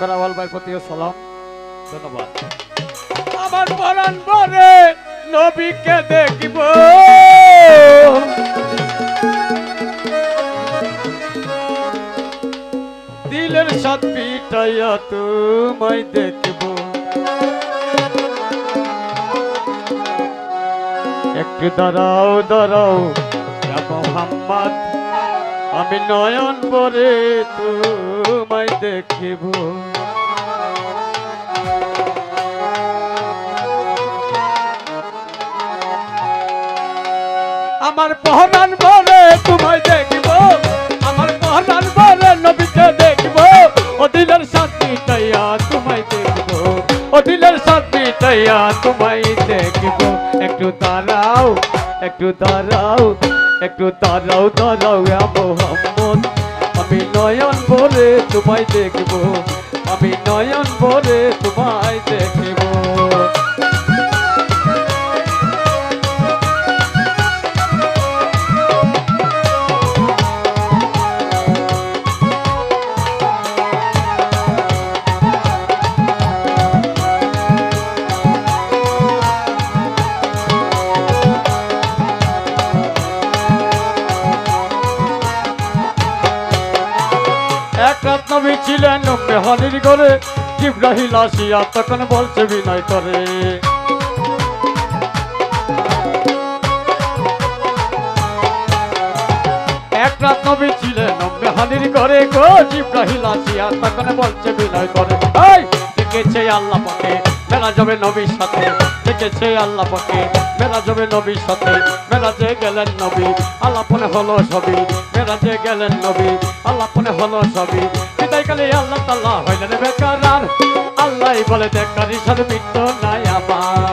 করা বল ভাইয়ের প্রতিও সালাম। ধন্যবাদ। আমার পরাণ পরে নবীকে দেখিব। দিলের সাত পিটাইয়া তোমায় দেখব। একটু দাঁড়াও দাঁড়াও মোহাম্মদ। আমি নয়ন পরে তোমায় দেখিব। আমার পহরান পরে তোমায় দেখিব। আমার পহরান পরে নবীকে দেখিব। ও সাত পিটাইয়া তোমায় দেখব। ও সাত পিটাইয়া তোমায় দেখব। একটু দাঁড়াও একটু দাঁড়াও। একটু দাঁড়াও ইয়া মোহাম্মদ আমি নয়ন ভরে তোমায় দেখব আমি নয়ন ভরে তোমায় দেখব। ছিলেন হানির ঘরে জিব্রাহিল আসিয়া তখন বলছে বিনয় করে। এক নবী ছিলেন হানির ঘরে গো জিব্রাহিল আসিয়া তখন বলছে বিনয় করে এই আল্লাহ পাকে মেলা যাবে নবীর সাথে। ডেকেছে আল্লাহ পাকে মেলা যাবে নবীর সাথে। মেলাজে গেলেন নবী আল্লাপনে হলো সবই। মেলাজে গেলেন নবী আল্লাপনে হলো সবই। বিদায় কালে আল্লাহ তাল্লাহ হইলেন বেকার আল্লাহ বলে দেখার ঈশ্বর মৃত্যু নাই বলো।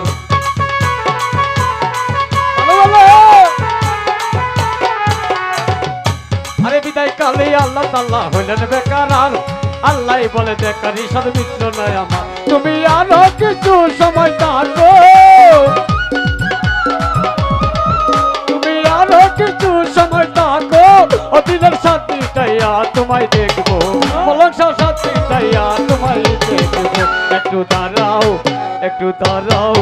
আরে বিদায় কালে আল্লাহ তাল্লাহ হইলেন বেকার আল্লাহ বলে দেখার ঈশ্বর মিত্র নয় আমার। তুমি আরও কিছু সময় থাকো তুমি আরও কিছু সময় থাকো অদিনের সাথী তাইয়া তোমায় দেখব। মলক সাথী তাইয়া তোমায় দেখব। একটু দাঁড়াও একটু দাঁড়াও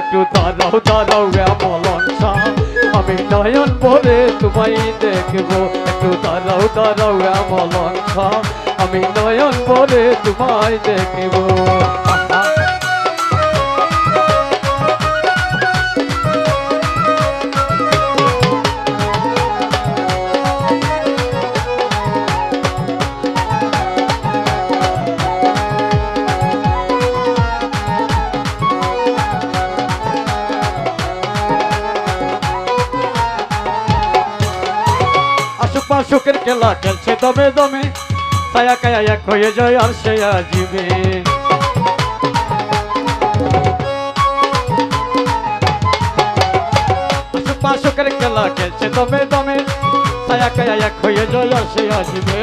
একটু দাঁড়াও দাঁড়াও মলন আমি নয়ন ভরে তোমায় দেখব। একটু দাঁড়াও দাঁড়াও মলন আমি নয়ন ভরে তোমায় দেখব। পাশুকের খেলা খেলছে দমে দমে। ছায়া কায়া এক হয়ে যায় আর সে আজিবে পাশুকের খেলা খেলছে দমে দমে ছায়া কায়া এক হয়ে যায় আর সে আজিবে!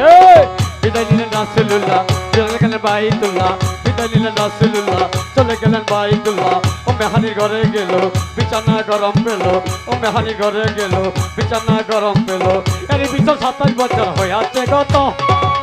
বিদায় নিলেন রাসুল্লাহ চলে গেলেন বাইতুল্লাহ, বিদায় নিলেন রাসুল্লাহ চলে গেলেন বাইতুল্লাহ। ও মেহানির ঘরে গেল, বিছানা গরম পেল, ও মেহানির ঘরে গেল, বিছানা গরম পেল। এর ভিতর সাতাশ বছর হয়ে আছে গত।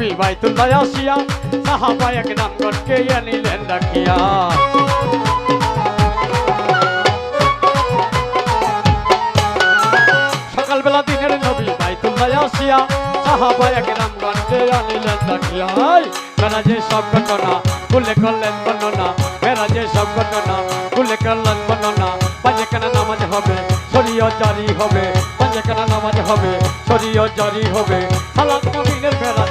নবী বাইতুল্লাহ আসিয়া সাহাবা এক রামগণকে আনিলেন ডাকিয়া সকালবেলা দিনের নবী বাইতুল্লাহ আসিয়া সাহাবা এক রামগণকে আনিলেন ডাকিয়া আই, মেরাজে সব ঘটনা খুলে করলেন বর্ণনা মেরাজে সব ঘটনা খুলে করলেন বর্ণনা পাঁচেখানা নামাজ হবে শরীয় জারি হবে পাঁচেখানা নামাজ হবে শরীয় জারি হবে সালাত নবীনের মেরাজ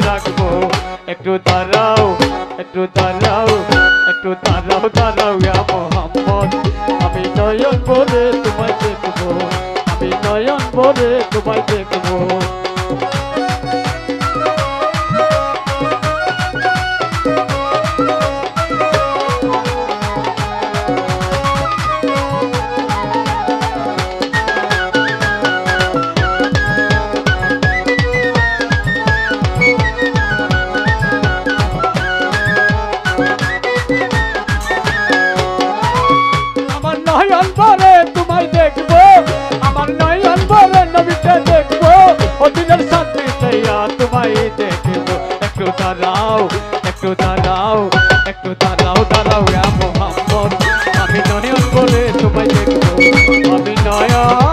রাখব একটু দাঁড়াও দাঁড়াও একটু দাঁড়াও একটু দাঁড়াও দাঁড়াও মোহাম্মদ আমি নয়ন বলে তোমায় দেখব। আমি নয়ন